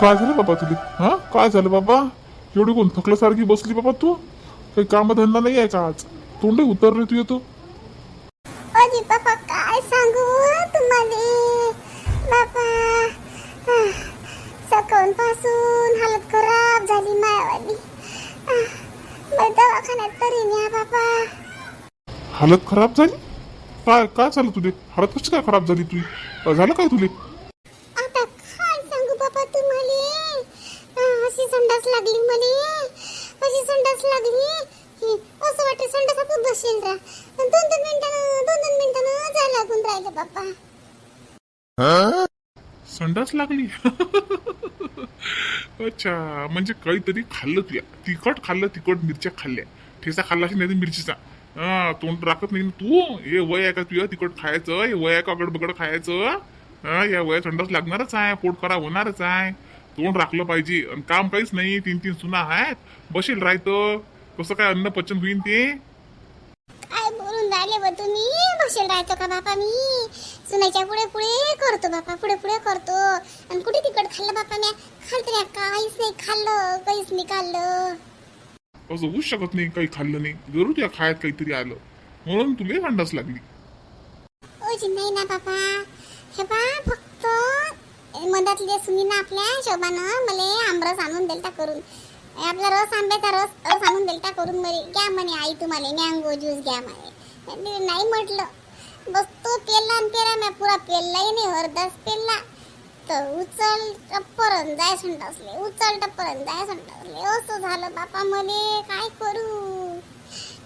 काय झालं बाबा तुला? हा? काय झालं बाबा? एवढी कोण थकल्यासारखी बसली बाबा तू? काही कामधंदा नाही आहे का आज? तोंडही उतरले तू येतो. अरे बाबा काय सांगू तुम्हाला? बाबा सकाळपासून हालत खराब झाली मायावाली. दवाखान्यात तरी न्या बाबा. हालत खराब झाली? काय काय झालं तुले? हालत कशी काय खराब झाली तुझी? झालं काय तुले? संडास लागली. अच्छा म्हणजे काहीतरी खाल्लं तुया तिखट खाल्लं तिखट मिरच्या खाल्ल्या. ठेचा खाल्ला असेल नाही तर मिरचीचा. हा तोंड राखत नाही. तू हे वय आहे का तुझ्या तिखट खायचं? हे वय आहे का बगड खायचं? हा या वयात संडास लागणारच आहे. पोट खराब होणारच आहे. तोंड राखलं पाहिजे. आणि काम काहीच नाही. तीन तीन सुना आहेत. बसेल राहतं कसं काय अन्न पचन होईन ते? काय बोलून राहिले बा तुम्ही. बसेल राहतो का बापा मी? सुनायच्या पुढे पुढे करतो बापा पुढे पुढे करतो. आणि कुठे तिकट खाल्लं बापा मी खाल तरी काहीच नाही खाल्लं काहीच नाही खाल्लं. असं होऊच शकत नाही काही खाल्लं नाही. जरूर तुझ्या खायत काहीतरी आलं. म्हणून तुला संडास लागली. ओजी नाही ना बापा. हे बा फक्त मधातल्या सुनीनं आपल्या शोभानं मला आमरस आणून दिलता करून. आपला रस आंब्याचा रस रस आणून दिलता करून म्हणे घ्या म्हणे आई तुम्हाला मँगो ज्यूस घ्या म्हणे. नाही म्हटलं. बस तो पेला आणि पेला मी पुरा पेललाही नाही हरदास पेलला. तर उचल टप्परन जाय संडासले उचल टप्परन जाय संडासले. असं झालं बापा मले काय करू?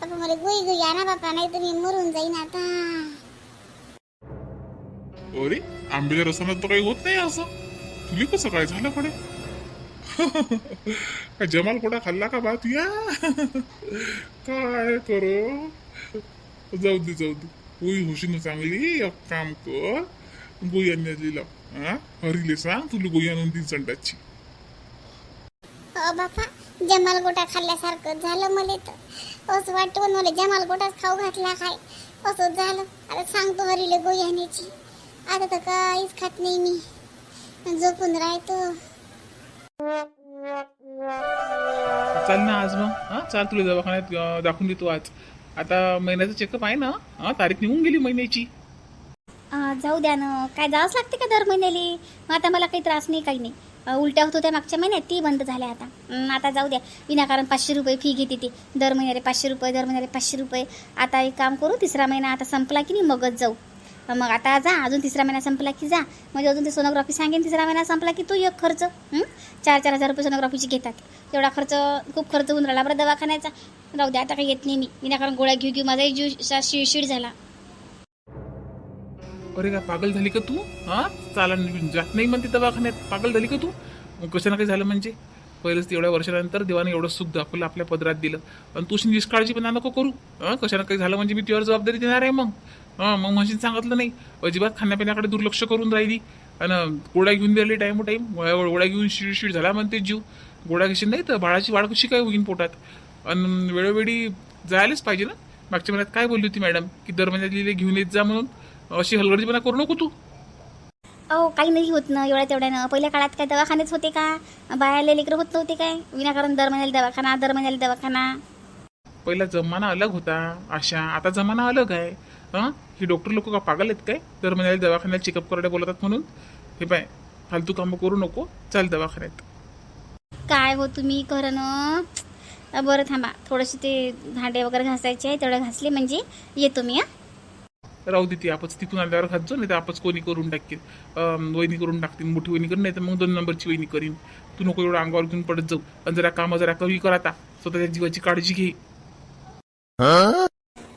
बापा मला गोई गोई ना बापा नाही तुम्ही मरून मरून जाईन आता. ओरे आंब्याच्या रसानं तर काही होत नाही असं. तुला कसं काय झालं कडे जमाल कोडा खाल्ला का बात या काय करो? जाऊ दे जाऊ दे. होई हुशीन चांगली एक काम कर गोई आणण्यात लाव हा हरीले सांग तुला दिन संडाची अ बापा जमाल गोटा खाल्ल्यासारखं झालं मला तर असं वाटतं मला जमाल गोटाच खाऊ घातला काय असं झालं आता सांगतो हरीले गोई आणण्याची आता तर काहीच खात नाही मी झोपून राहतो चाल ना आज मग हां चाल तुला दवाखान्यात दाखवून देतो आज आता महिन्याचं चेकअप आहे ना? हा तारीख निघून गेली महिन्याची. अं, जाऊ द्या ना. काय जावंच लागते का दर महिन्याला? मग आता मला काही त्रास नाही काही नाही. उलट्या होत होत्या मागच्या महिन्यात ती बंद झाल्या आता. अं, आता जाऊ द्या. विनाकारण पाचशे रुपये फी घेते ती. दर महिन्याला पाचशे रुपये दर महिन्याला पाचशे रुपये. आता एक काम करू तिसरा महिना आता संपला की नाही मगच जाऊ. मग आता जा अजून तिसरा महिना संपला की जा. म्हणजे अजून ते सोनोग्राफी सांगेन तिसरा महिना संपला की तू एक खर्च चार चार हजार रुपये सोनोग्राफीची घेतात. एवढा खर्च खूप खर्च होऊन राहिला. बरं दवाखान्याचा. राहू द्या आता काही येत नाही मी. विनाकारण गोळ्या घेऊ घेऊ माझाही जीव शिडशिड झाला. अरे का पागल झाली का तू? हां? चाला जात नाही म्हणते दवाखान्यात. पागल झाली का तू? मग कशानं काही झालं म्हणजे? पहिलंच एवढ्या वर्षानंतर देवाने एवढं सुख दाखवलं आपल्या पदरात दिलं. आणि तू निष्काळजी पण नको करू. हां कशानं काही झालं म्हणजे मी तुझ्यावर जबाबदारी देणार आहे मग. हां मग म्हणशील सांगितलं नाही. अजिबात खाण्यापिण्याकडे दुर्लक्ष करून राहिली. आणि गोळ्या घेऊन दिली टाईम टाईम गोळ्या घेऊन शिडशिड झाला म्हणते जीव. गोळ्या घेशील नाही तर बाळाची वाढ कशी काय होईन पोटात? आणि वेळोवेळी जायलाच पाहिजे ना? मागच्या महिन्यात काय बोलली होती मॅडम? की दर महिन्यात लिहिले घेऊन येत जा म्हणून. अशी हलगर्जीपणा करू नको तू. अहो काही नाही होत ना एवढ्या तेवढ्यानं. पहिल्या काळात काय दवाखानेच होते का? बायाले लेकरं होत नव्हते काय? विनाकारण दर महिन्याला दवाखाना दर महिन्याला दवाखाना. पहिला जमाना अलग होता आशा. आता जमाना अलग आहे. हां? ही डॉक्टर लोक का पागल आहेत काय? दर महिन्याला दवाखान्यात चेकअप करायला बोलतात म्हणून? हे पाय फालतू कामं करू नको. चाल दवाखान्यात. काय हो तुम्ही ना? बरं थांबा. थोडेसे ते भांडे वगैरे घासायचे आहे तेवढे घासले म्हणजे येतो मी हां? राहू दे ती आपच तिथून आल्यावर खात जाऊ नाही तर आपच कोणी करून टाकेल. अं, वहिनी करून टाकतील मोठी वहिनी करून नाही तर मग दोन नंबरची वहिनी करीन. तू नको एवढं अंगावर घेऊन पडत जाऊ. आणि जरा कामं जरा कमी कर आता. स्वतःच्या जीवाची काळजी घे.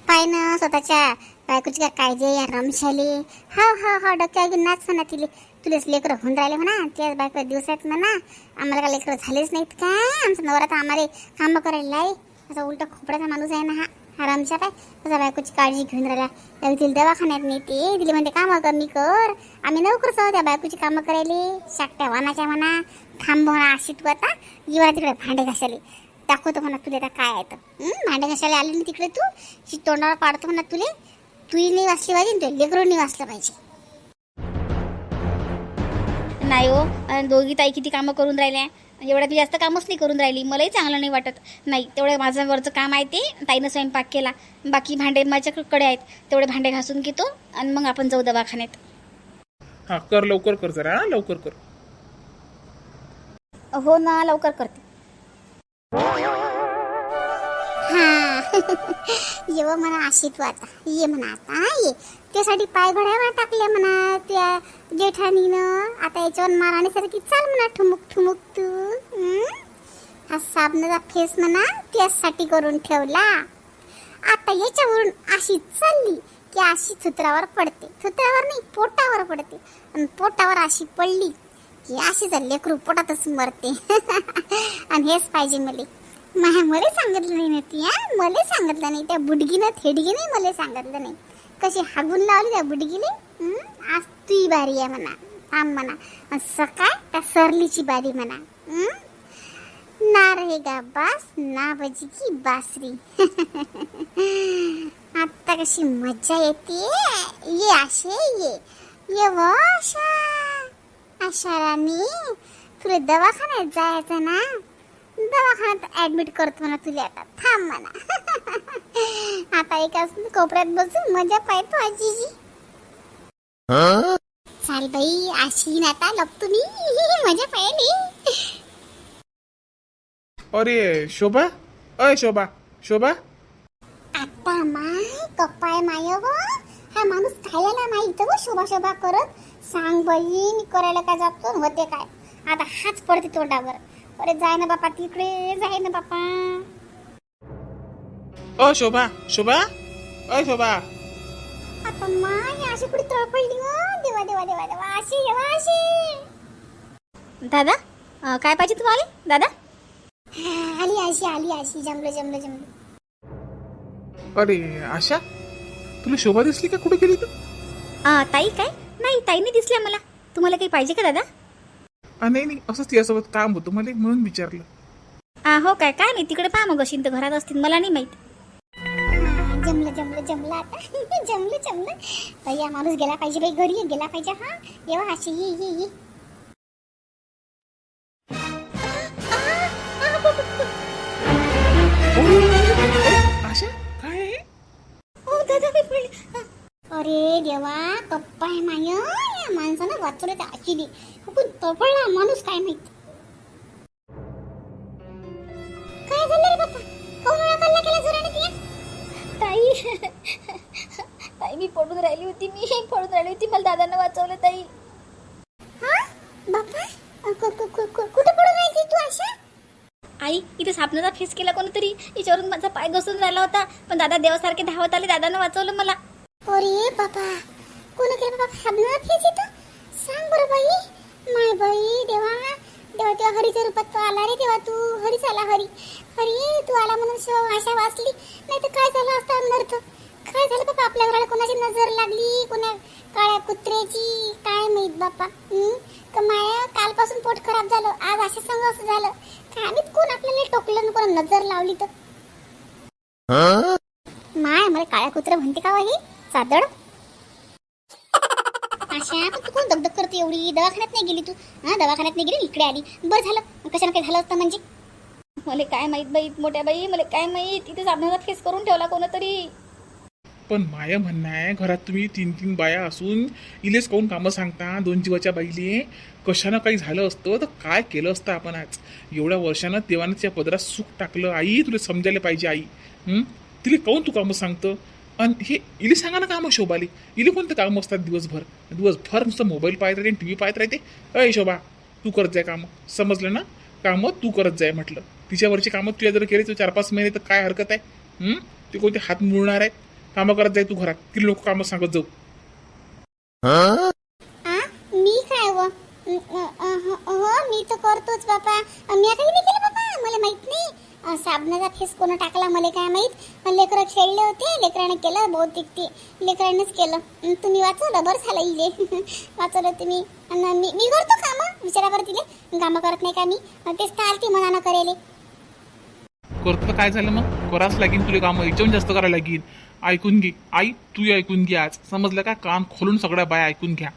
पाय ना स्वतःच्या बायकोची काय काळजी या रमशाली हा हा हो, हा हो, हो, डोक्या घेऊन नाच म्हणा तिले. तुलेच लेकरं होऊन राहिले म्हणा त्याच बायको दिवसात म्हणा. आम्हाला काय लेकरं झालेच नाहीत काय? आमचं नवरा तर आम्हाला कामं करायला आहे असा उलटा खोपड्याचा माणूस आहे ना हा. आरामशा काय? त्याच्या बायकोची काळजी घेऊन राहिला? त्यावेळी तिला दवाखान्यात नेते. तिला म्हणते कामं कमी कर. आम्ही लवकर जाऊ त्या बायकोची कामं करायले. शाकट्या वानाच्या म्हणा थांब म्हणा अशी तू आता जीवाला तिकडे भांडे घासाले दाखवतो म्हणा तुला आता काय येतं भांडे घासायला आले ना तिकडे तू? शी तोंडावर पाडतो म्हणा तुले. तुही नाही वाचली पाहिजे आणि तुझ्या लेकरून नाही वाचलं पाहिजे. नाही हो. दोघी ताई किती कामं करून राहिल्या? एवढ्या मी जास्त कामच नाही करून राहिली. मलाही चांगलं नाही वाटत. नाही तेवढं माझं वरचं काम आहे ते. ताईनं स्वयंपाक केला. बाकी भांडे माझ्याकडे आहेत. तेवढे भांडे घासून घेतो आणि मग आपण जाऊ दवाखान्यात. हा कर लवकर कर जरा. हा, लवकर कर. हो ना लवकर करते. येव ये व म्हणा अशी तू आता ये म्हणा आता ये. त्यासाठी पाय घड्यावर टाकले म्हणा त्या जेठानीनं. आता याच्यावर माराण्यासारखी चाल म्हणा ठुमुक ठुमुक तू. हा साबणाचा फेस म्हणा त्यासाठी करून ठेवला. आता याच्यावरून अशी चालली की अशी थुत्रावर पडते. थुत्रावर नाही पोटावर पडते. आणि पोटावर अशी पडली की अशी तर लेकरू पोटातच मरते. आणि हेच पाहिजे मला. महा मला सांगितलं नाही ना ती हा? मला सांगितलं नाही. त्या बुडगीनं थेडगीने मला सांगितलं नाही. कशी हागून लावली त्या बुडगीने आज तुही बारी आहे म्हणा. थांब म्हणा. आणि सकाळ त्या सरलीची बारी म्हणा. ना ना रहेगा बास ना बजेगी बासरी. आता कशी मजा येते. ये असे ये. ये व आशा. आशा राणी तुला दवाखान्यात जायचं ना? दवाखान्यात ऍडमिट करतो म्हणा तुला आता थांब म्हणा आता एका कोपऱ्यात बसून मजा पाहतो आजीजी चाल बाई आशी ना आता लपतो मी मजा पाहिली अरे शोभा अय शोभा शोभा आता माय कप्पाय माय व हा माणूस खायला माहीत व शोभा शोभा करत सांग बाई मी करायला काय जातो न होते काय आता हाच पडते तोंडावर अरे जाय ना बापा तिकडे जाय ना बापा. अ शोभा शोभा अय शोभा. आता माय अशी कुठे तळपडली व देवा देवा देवा देवा अशी देवा अशी. दादा अं, काय पाहिजे तुम्हाला? दादा? हा, आली अशी आली अशी जमलं जमलं जमलं. अरे आशा तुला शोभा दिसली का? कुठे गेली तू? अं, ताई काय? नाही ताईने दिसल्या मला. तुम्हाला काही पाहिजे का दादा? आ, नाही नाही असंच तिच्यासोबत काम होतं मला म्हणून विचारलं. आ, हो काय काय नाही तिकडे पहा मग अशी तर घरात असतील मला नाही माहीत. हा, जमलं जमलं जमलं आता. जमलं जमलं. हा माणूस गेला पाहिजे बाई घरी गेला पाहिजे हा. येवा अशी ये ये ये. आशा काय आहे? ओ दादा मी पडले. अरे देवा कप्पा आहे माय. या माणसानं वाचवलं त्या आशीने पण तपळला माणूस काय माहीत? काय झालं रे बाप्पा? कोण ओळख कल्ला केला जोराने तिया ताई ताई मी पडून राहिली होती मी पडून राहिली होती. मला दादानं वाचवलं ताई. हा? बाप्पा? कुठं पडून राहिली तू अशा आई इथे सापनाचा फेस केला कोणीतरी. याच्यावरून माझा पाय घसरून राहिला होता. पण दादा देवासारखे धावत आले दादानं वाचवलं मला. अरे बाबा कोण केलं बाबा? हाबणार फेस येतं सांग बरं बाई. माय बाई देवा. देवा तेव्हा हरीच्या रूपात तू आला रे तेव्हा तू हरीच आला हरी. हरी तू आला म्हणून शिव आशा वाचली. नाही तर काय झालं असतं अनर्थ? काय झालं बाबा? आपल्या घराला कोणाची नजर लागली? कोणा काळ्या कुत्र्याची? काय माहीत बापा? का माया कालपासून पोट खराब झालं आज अशा संग असं झालं. काय माहीत कोण आपल्याला टोकलं कोण नजर लावली तर? माय मला काळ्या कुत्रा म्हणते का ही चादड अशा पण तू कोण दगदग करते एवढी? दवाखान्यात नाही गेली तू? हा दवाखान्यात नाही गेली? इकडे आली. बरं झालं. कशाला काय झालं असतं म्हणजे? मला काय माहीत बाई मोठ्या बाई मला काय माहीत? इथे साबणाचा फेस करून ठेवला कोणतरी. पण माया म्हणणं आहे घरात तुम्ही तीन तीन बाया असून इलेच काऊन कामं सांगता? दोन जीवाच्या बाईले कशानं काही झालं असतं? तर काय केलं असतं आपण आज? एवढ्या वर्षानं देवानं त्या पदरात सुख टाकलं. आई तुला समजायला पाहिजे आई. हं? तिला काऊन तू कामं सांगतं? आणि हे इली सांगा ना कामं शोभाली. इली कोणते कामं असतात दिवसभर? दिवसभर नुसतं मोबाईल पाहत राहते टी व्ही पाहत राहते. अय शोभा तू करत जाय कामं. समजलं ना? कामं तू करत जाय म्हटलं. तिच्यावरची कामं तुला जर केली तर चार पाच महिने तर काय हरकत आहे? ते कोणते हात मुळणार आहेत? कामं करत जाय तू घरात. किती लोक कामं सांगत जाऊ. मी काय व? हो मी तर करतोच बापा. मी आता नाही केलं बाबा मला माहीत नाही. साबणाचा फेस कोण टाकला मला काय माहीत लेकरं खेळले होते लेकराने केलं बहुतेक ते लेकरानेच केलं. तुम्ही वाचवलं बरं झालं इले. वाचवलं तुम्ही. मी मी करतो कामं विचारा बरं तिले. कामं करत नाही का मी? तेच तर आलती मनानं करेले. करतो काय झालं मग? करावंच लागेल तुले कामं याच्याहून जास्त करायला लागेल. ऐकून घे. आई तू ऐकून घे आज. समजलं का? कान खोलून सगळ्या बाया ऐकून घ्या.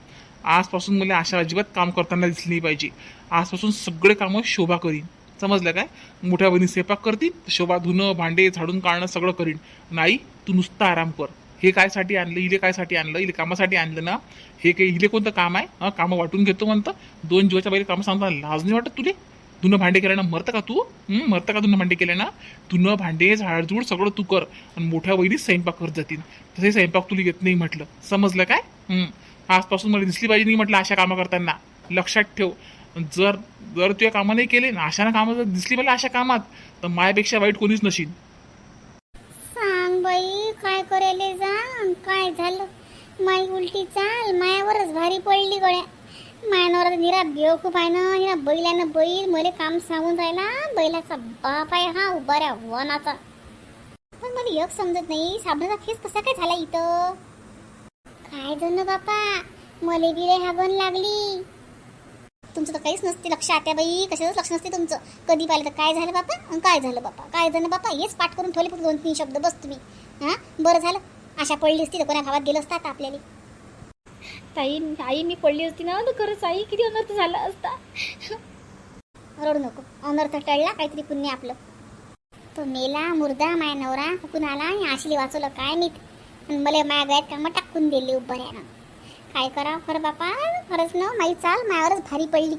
आजपासून मला अशा अजिबात काम करताना दिसली पाहिजे. आजपासून सगळे कामं शोभा करीन. समजलं काय? मोठ्या बहिणी स्वयंपाक करतील शोभा धुणं भांडे झाडून काढणं सगळं करीन. नाही तू नुसता आराम कर. हे कायसाठी आणलं इले कायसाठी आणलं इले कामासाठी आणलं ना हे काही इले कोणतं काम आहे? हा कामं वाटून घेतो म्हणतं. दोन जीवाच्या बाहेर कामं सांगता लाज नाही वाटत तुले? धुणं भांडे केल्यानं मरतं का तू? मरतं का धुणं भांडे केल्यानं? धुणं भांडे झाडझूड सगळं तू कर. आणि मोठ्या बहिणी स्वयंपाक करत जातील. तसे स्वयंपाक तुला येत नाही म्हटलं. समजलं काय? आजपासून मला दिसली पाहिजे नाही म्हटलं अशा कामं करताना. लक्षात ठेव. जर जर तुझ्या कामं नाही केले ना अशा कामं जर दिसली मला अशा कामात तर मायापेक्षा वाईट कोणीच नशील सांग बाई काय करायले जा काय झालं? माई उलटी चाल मायावरच भारी पडली गळ्या मायावर निरा बेव खूप आहे ना निरा बैलानं बैल मले काम सांगून राहिला बैलाचा बाप आहे हा उभाऱ्या वनाचा. पण मला एक समजत नाही साबणाचा फेस कसा काय झाला इथं? काय झालं बापा मले बी रे हागण लागली. तुमचं तर काहीच नसते. लक्ष आत्या बाई कशाचंच लक्ष नसते तुमचं. कधी पाहिलं तर काय झालं बापा? काय झालं बापा? काय झालं बापा? हेच पाठ करून ठेवले फक्त दोन तीन शब्द. बस तुम्ही. हां? बरं झालं. अशा पडली असती तर कोणा भावात गेलं असतं आता आपल्याला. ताई आई मी पडली असती ना तर खरंच. आई किती अनर्थ झाला असता. रडू नको. अनर्थ टळला काहीतरी पुण्य आपलं. तो मेला मुर्दा माया नवरा आला आणि आशिली वाचवलं. काय आणि मला माया गळ्यात कामं टाकून दिली उभऱ्यानं काय करा? खरं बापा खरंच ना माई चाल मायावरच भारी पडली.